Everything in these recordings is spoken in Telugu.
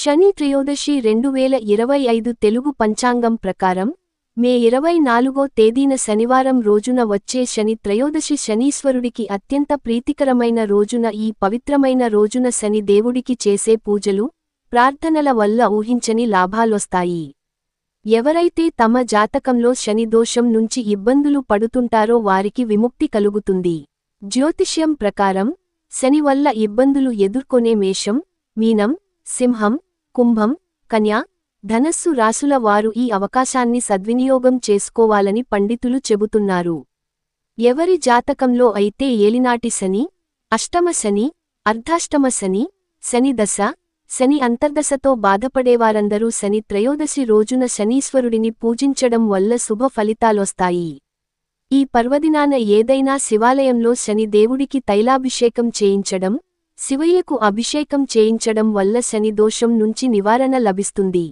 శని త్రయోదశి రెండు వేల ఇరవై ఐదు తెలుగు పంచాంగం ప్రకారం మే ఇరవై నాలుగో తేదీన శనివారం రోజున వచ్చే శని త్రయోదశి శనీశ్వరుడికి అత్యంత ప్రీతికరమైన రోజున ఈ పవిత్రమైన రోజున శని దేవుడికి చేసే పూజలు ప్రార్థనల వల్ల ఊహించని లాభాలొస్తాయి. ఎవరైతే తమ జాతకంలో శని దోషం నుంచి ఇబ్బందులు పడుతుంటారో వారికి విముక్తి కలుగుతుంది. జ్యోతిష్యం ప్రకారం శని వల్ల ఇబ్బందులు ఎదుర్కొనే మేషం మీనం సింహం కుంభం కన్యా ధనస్సు రాసుల వారు ఈ అవకాశాన్ని సద్వినియోగం చేసుకోవాలని పండితులు చెబుతున్నారు. ఎవరి జాతకంలో అయితే ఏలినాటి శని అష్టమ శని అర్ధాష్టమ శని శని దశ శని అంతర్దశతో బాధపడేవారందరూ శని త్రయోదశి రోజున శనీశ్వరుడిని పూజించడం వల్ల శుభ ఫలితాలొస్తాయి. ఈ పర్వదినాన ఏదైనా శివాలయంలో శని దేవుడికి తైలాభిషేకం చేయించడం శివయ్యకు అభిషేకం చేయించడం వల్ల శని దోషం నుంచి నివారణ లభిస్తుంది.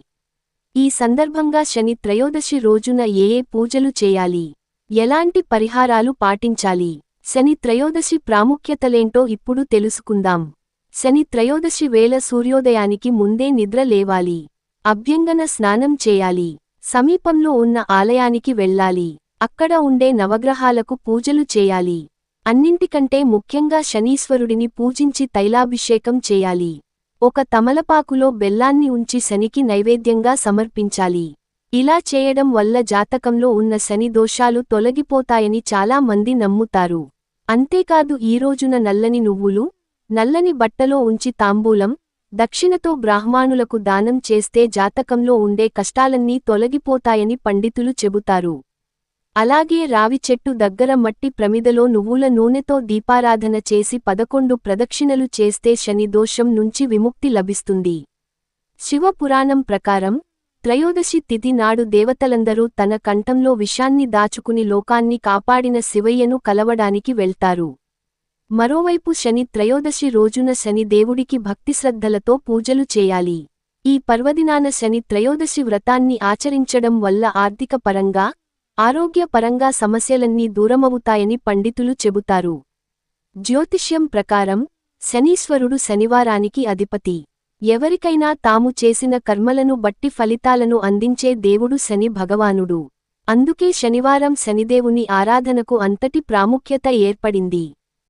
ఈ సందర్భంగా శని త్రయోదశి రోజున ఏ ఏ పూజలు చేయాలి? ఎలాంటి పరిహారాలు పాటించాలి? శని త్రయోదశి ప్రాముఖ్యతలేంటో ఇప్పుడు తెలుసుకుందాం. శని త్రయోదశి వేళ సూర్యోదయానికి ముందే నిద్ర లేవాలి. అభ్యంగన స్నానం చేయాలి. సమీపంలో ఉన్న ఆలయానికి వెళ్ళాలి. అక్కడ ఉండే నవగ్రహాలకు పూజలు చేయాలి. అన్నింటికంటే ముఖ్యంగా శనీశ్వరుడిని పూజించి తైలాభిషేకం చేయాలి. ఒక తమలపాకులో బెల్లాన్ని ఉంచి శనికి నైవేద్యంగా సమర్పించాలి. ఇలా చేయడం వల్ల జాతకంలో ఉన్న శని దోషాలు తొలగిపోతాయని చాలా మంది నమ్ముతారు. అంతేకాదు ఈ రోజున నల్లని నువ్వులు నల్లని బట్టలో ఉంచి తాంబూలం దక్షిణతో బ్రాహ్మాణులకు దానం చేస్తే జాతకంలో ఉండే కష్టాలన్నీ తొలగిపోతాయని పండితులు చెబుతారు. అలాగే రావి చెట్టు దగ్గర మట్టి ప్రమిదలో నువ్వుల నూనెతో దీపారాధన చేసి పదకొండు ప్రదక్షిణలు చేస్తే శని దోషం నుంచి విముక్తి లభిస్తుంది. శివపురాణం ప్రకారం త్రయోదశి తిథి నాడు దేవతలందరూ తన కంఠంలో విషాన్ని దాచుకుని లోకాన్ని కాపాడిన శివయ్యను కలవడానికి వెళ్తారు. మరోవైపు శని త్రయోదశి రోజున శని దేవుడికి భక్తిశ్రద్ధలతో పూజలు చేయాలి. ఈ పర్వదినాన శని త్రయోదశి వ్రతాన్ని ఆచరించడం వల్ల ఆర్థిక పరంగా ఆరోగ్యపరంగా సమస్యలన్నీ దూరమవుతాయని పండితులు చెబుతారు. జ్యోతిష్యం ప్రకారం శనీశ్వరుడు శనివారానికి అధిపతి. ఎవరికైనా తాము చేసిన కర్మలను బట్టి ఫలితాలను అందించే దేవుడు శని భగవానుడు. అందుకే శనివారం శనిదేవుని ఆరాధనకు అంతటి ప్రాముఖ్యత ఏర్పడింది.